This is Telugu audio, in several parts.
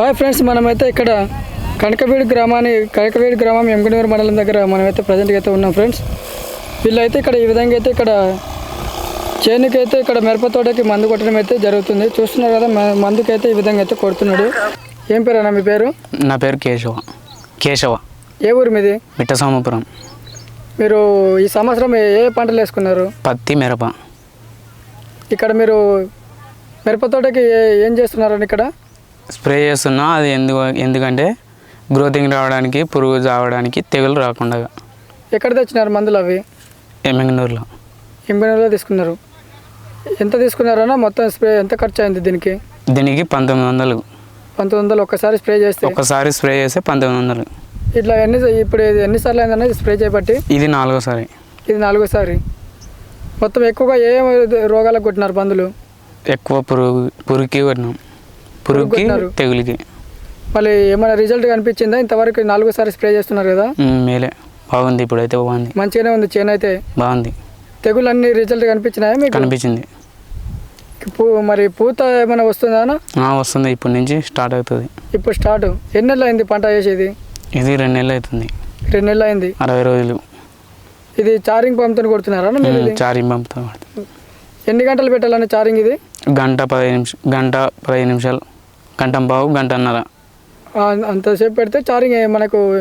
హాయ్ ఫ్రెండ్స్ మనమైతే ఇక్కడ కనకవీడి గ్రామాన్ని కనకవీడి గ్రామం ఎంగనూరు మండలం దగ్గర మనమైతే ప్రజెంట్గా అయితే ఉన్నాం ఫ్రెండ్స్. వీళ్ళైతే ఇక్కడ ఈ విధంగా అయితే ఇక్కడ చేనుకి అయితే ఇక్కడ మిరప తోటకి మందు కొట్టడం అయితే జరుగుతుంది. చూస్తున్నారు కదా మందుకైతే ఈ విధంగా అయితే కొడుతున్నాడు. ఏం పేరు అన్న మీ పేరు? నా పేరు కేశవ. కేశవ. ఏ ఊరు మీది? మిట్టసోమపురం. మీరు ఈ సంవత్సరం ఏ పంటలు వేసుకున్నారు? పత్తి మిరప. ఇక్కడ మీరు మిరప తోటకి ఏ- ఏం చేస్తున్నారని ఇక్కడ? స్ప్రే చేస్తున్నా అది ఎందుకు ఎందుకంటే గ్రోతింగ్ రావడానికి పురుగు చావడానికి తెగులు రాకుండా. ఎక్కడ తెచ్చినారు మందులు అవి? ఎమ్మెంగనూరులో ఎంబీనలో తీసుకున్నారు? ఎంత తీసుకున్నారన్నా మొత్తం స్ప్రే ఎంత ఖర్చు అయింది దీనికి? దీనికి పంతొమ్మిది వందలు. పంతొమ్మిది వందలు ఒక్కసారి స్ప్రే చేస్తే? ఒక్కసారి స్ప్రే చేస్తే పంతొమ్మిది వందలు. ఇట్లా ఎన్ని ఇప్పుడు ఇది ఎన్నిసార్లు అయిందన్న స్ప్రే చేయబట్టి? ఇది నాలుగోసారి. ఇది నాలుగోసారి. మొత్తం ఎక్కువగా ఏ రోగాలకు కొట్టినారు మందులు? ఎక్కువ పురుగు పురుగుకి కొట్టినాం. పురుగుకి. తెగులుకి. మళ్ళీ ఏమైనా రిజల్ట్ కనిపించిందా? ఇంతవరకు నాలుగోసారి స్ప్రే చేస్తున్నారు కదా? మేలే. బాగుంది ఇప్పుడైతే బాగుంది. మంచిగానే ఉంది చేను అయితే. బాగుంది. తెగులు అన్ని రిజల్ట్ కనిపించినాయా మీకు? కనిపించింది. పూ మరి పూత ఏమైనా వస్తుందా వస్తుంది. ఇప్పటి నుంచి స్టార్ట్ అవుతుంది. ఇప్పుడు స్టార్ట్ ఎన్ని నెలలు అయింది పంట వేసేది? ఇది రెండు నెలలు అవుతుంది. రెండు నెలలు అయింది. అరవై రోజులు. ఇది చారింగ్ పంపుతో కొడుతున్నారా? చారింగ్ పంపుతా ఎన్ని గంటలు పెట్టాలన్న చారింగ్ ఇది? గంట పదిహేను నిమిషం గంట పదిహేను నిమిషాలు. గంట బావు గంటన్నర. అంతసేపు పెడితే చారింగ్ ఏ- మనకు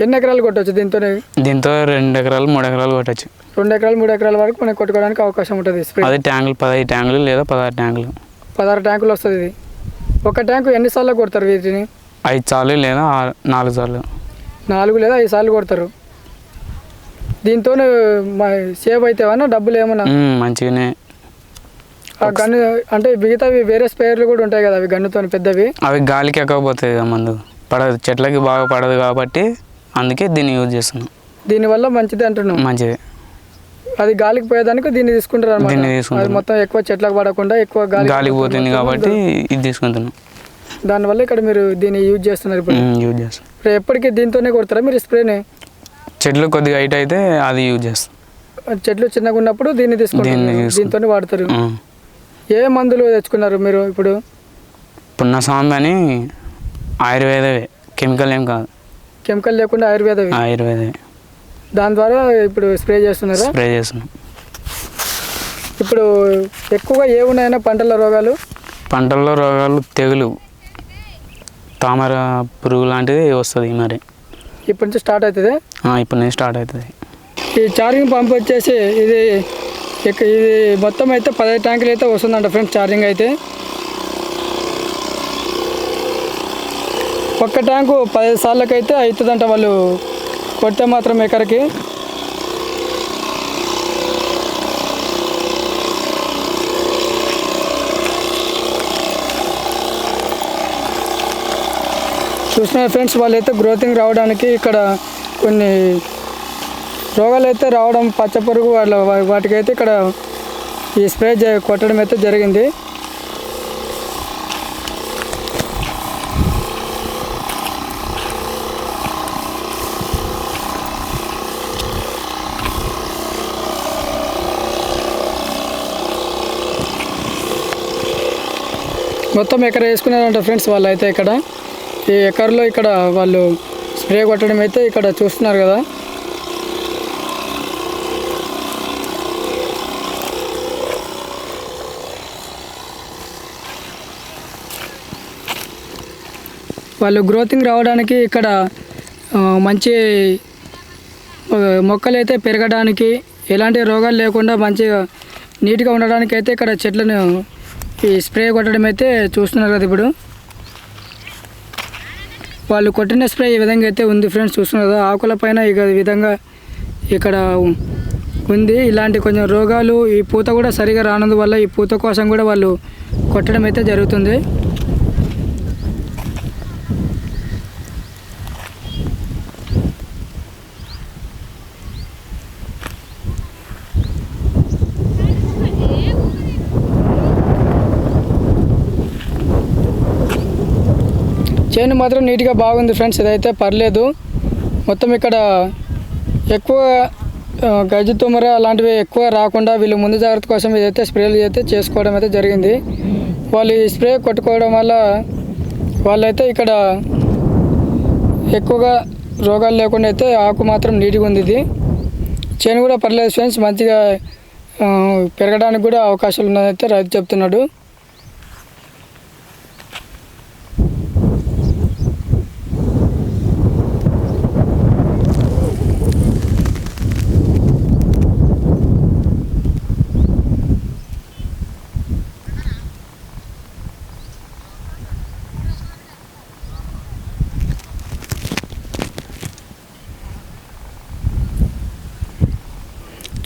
ఎన్ని ఎకరాలు కొట్టవచ్చు దీంతోనే? దీంతో రెండు ఎకరాలు మూడు ఎకరాలు కొట్టచ్చు. రెండు ఎకరాలు మూడు ఎకరాల వరకు మనకు కొట్టుకోవడానికి అవకాశం ఉంటుంది స్ప్రే అది ట్యాంకులు పదహైదు ట్యాంకులు లేదా పదహారు ట్యాంకులు. పదహారు ట్యాంకులు వస్తుంది ఇది. ఒక ట్యాంకు ఎన్నిసార్లు కొడతారు వీటిని? ఐదు సార్లు లేదా నాలుగు సార్లు. నాలుగు లేదా ఐదు సార్లు కొడతారు. దీంతో సేవ్ అవుతావన్నా డబ్బులు ఏమన్నా? మంచిగానే ఆ గన్ను అంటే మిగతావి వేరే స్పేర్లు కూడా ఉంటాయి కదా అవి గన్నుతో పెద్దవి. అవి గాలికి ఎక్కకపోతాయి కదా మందు. పడదు చెట్లకి బాగా పడదు కాబట్టి అందుకే దీన్ని యూజ్ చేస్తున్నాం. దీనివల్ల మంచిది అంటున్నాం మంచిది. అది గాలికి పోయేదానికి దీన్ని తీసుకుంటారు దీన్ని. అది మొత్తం ఎక్కువ చెట్లకు పడకుండా ఎక్కువ గాలి గాలికి పోతుంది కాబట్టి ఇది తీసుకుంటున్నాం. దానివల్ల ఇక్కడ మీరు దీన్ని యూజ్ చేస్తున్నారు ఇప్పుడు. యూజ్ చేస్తాం. ఇప్పుడు ఎప్పటికీ దీంతోనే కొడతారా మీరు స్ప్రేని? చెట్లు కొద్దిగా హైట్ అయితే అది యూజ్ చేస్తాం. చెట్లు చిన్నగా ఉన్నప్పుడు దీన్ని తీసుకుంటారు. దీంతోనే వాడతారు. ఏ మందులు తెచ్చుకున్నారు మీరు ఇప్పుడు? పున్న సాంబ్ అని ఆయుర్వేదవే కెమికల్ ఏం కాదు. కెమికల్ లేకుండా ఆయుర్వేదవి? ఆయుర్వేదవే. దాని ద్వారా ఇప్పుడు స్ప్రే చేస్తున్నారా? స్ప్రే చేస్తున్నాం. ఇప్పుడు ఎక్కువగా ఏ ఉన్నాయన్నా పంటల రోగాలు? పంటల్లో రోగాలు తెగులు తామర పురుగు లాంటిది వస్తుంది మరి. ఇప్పటి నుంచి స్టార్ట్ అవుతుంది? ఆ, ఇప్పుడు నుంచి స్టార్ట్ అవుతుంది. ఈ ఛార్జింగ్ పంప్ వచ్చేసి ఇది ఇక- ఇది మొత్తం అయితే పదహైదు ట్యాంకులు అయితే వస్తుందంట ఫ్రెండ్స్ ఛార్జింగ్ అయితే. ఒక్క ట్యాంకు పదిహేను సార్లకి అయితే అవుతుందంట వాళ్ళు కొడితే మాత్రం ఎకరకి. చూసిన ఫ్రెండ్స్ వాళ్ళైతే గ్రోతింగ్ రావడానికి ఇక్కడ కొన్ని రోగాలు అయితే రావడం పచ్చ పురుగు వాళ్ళ వాటికైతే ఇక్కడ ఈ స్ప్రే కొట్టడం అయితే జరిగింది. మొత్తం ఎక్కడ వేసుకున్నారంట ఫ్రెండ్స్ వాళ్ళు అయితే ఇక్కడ. ఈ ఎకర్లో ఇక్కడ వాళ్ళు స్ప్రే కొట్టడం అయితే ఇక్కడ చూస్తున్నారు కదా. వాళ్ళు గ్రోతింగ్ రావడానికి ఇక్కడ మంచి మొక్కలు అయితే పెరగడానికి ఎలాంటి రోగాలు లేకుండా మంచిగా నీట్గా ఉండడానికి అయితే ఇక్కడ చెట్లను ఈ స్ప్రే కొట్టడం అయితే చూస్తున్నారు కదా ఇప్పుడు. వాళ్ళు కొట్టిన స్ప్రే ఈ విధంగా అయితే ఉంది ఫ్రెండ్స్ చూస్తున్నారు కదా. ఆకుల పైన ఇక ఈ విధంగా ఇక్కడ ఉంది. ఇలాంటి కొంచెం రోగాలు ఈ పూత కూడా సరిగా రానందువల్ల ఈ పూత కోసం కూడా వాళ్ళు కొట్టడం అయితే జరుగుతుంది. చేను మాత్రం నీట్గా బాగుంది ఫ్రెండ్స్ ఇదైతే పర్లేదు. మొత్తం ఇక్కడ ఎక్కువ గజ్జి తుమ్మర అలాంటివి ఎక్కువ రాకుండా వీళ్ళు ముందు జాగ్రత్త కోసం ఇదైతే స్ప్రేలు అయితే చేసుకోవడం అయితే జరిగింది. వాళ్ళు ఈ స్ప్రే కొట్టుకోవడం వల్ల వాళ్ళైతే ఇక్కడ ఎక్కువగా రోగాలు లేకుండా అయితే ఆకు మాత్రం నీట్గా ఉంది ఇది. చేను కూడా పర్లేదు ఫ్రెండ్స్ మంచిగా పెరగడానికి కూడా అవకాశాలు ఉన్నదైతే రైతు చెప్తున్నాడు.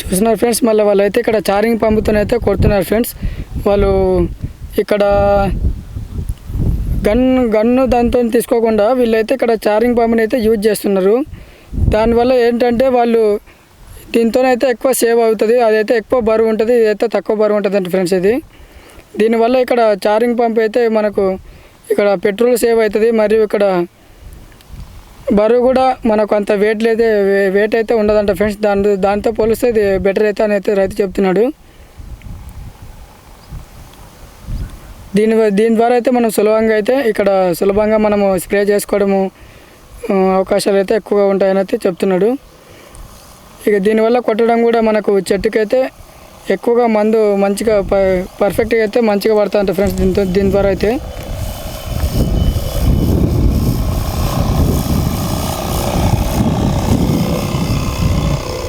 చూస్తున్నారు ఫ్రెండ్స్. మళ్ళీ వాళ్ళు అయితే ఇక్కడ చారింగ్ పంపుతోనైతే కొడుతున్నారు ఫ్రెండ్స్. వాళ్ళు ఇక్కడ గన్ గన్ను దాంతో తీసుకోకుండా వీళ్ళైతే ఇక్కడ చారింగ్ పంపుని అయితే యూజ్ చేస్తున్నారు. దానివల్ల ఏంటంటే వాళ్ళు దీంతోనైతే ఎక్కువ సేవ్ అవుతుంది. అదైతే ఎక్కువ బరువు ఉంటుంది. ఇదైతే తక్కువ బరువు ఉంటుంది అంటే ఫ్రెండ్స్ ఇది. దీనివల్ల ఇక్కడ చారింగ్ పంప్ అయితే మనకు ఇక్కడ పెట్రోల్ సేవ్ అవుతుంది. మరియు ఇక్కడ బరువు కూడా మనకు అంత వెయిట్ అయితే వెయిట్ అయితే ఉండదంట ఫ్రెండ్స్ దాని దాంతో పోలిస్తే ఇది బెటర్ అయితే అని అయితే రైతు చెప్తున్నాడు. దీని దీని ద్వారా అయితే మనం సులభంగా అయితే ఇక్కడ సులభంగా మనము స్ప్రే చేసుకోవడము అవకాశాలు అయితే ఎక్కువగా ఉంటాయని అయితే చెప్తున్నాడు. ఇక దీనివల్ల కొట్టడం కూడా మనకు చెట్టుకైతే ఎక్కువగా మందు మంచిగా ప- పర్ఫెక్ట్గా అయితే మంచిగా పడుతుందంట ఫ్రెండ్స్ దీంతో దీని ద్వారా అయితే.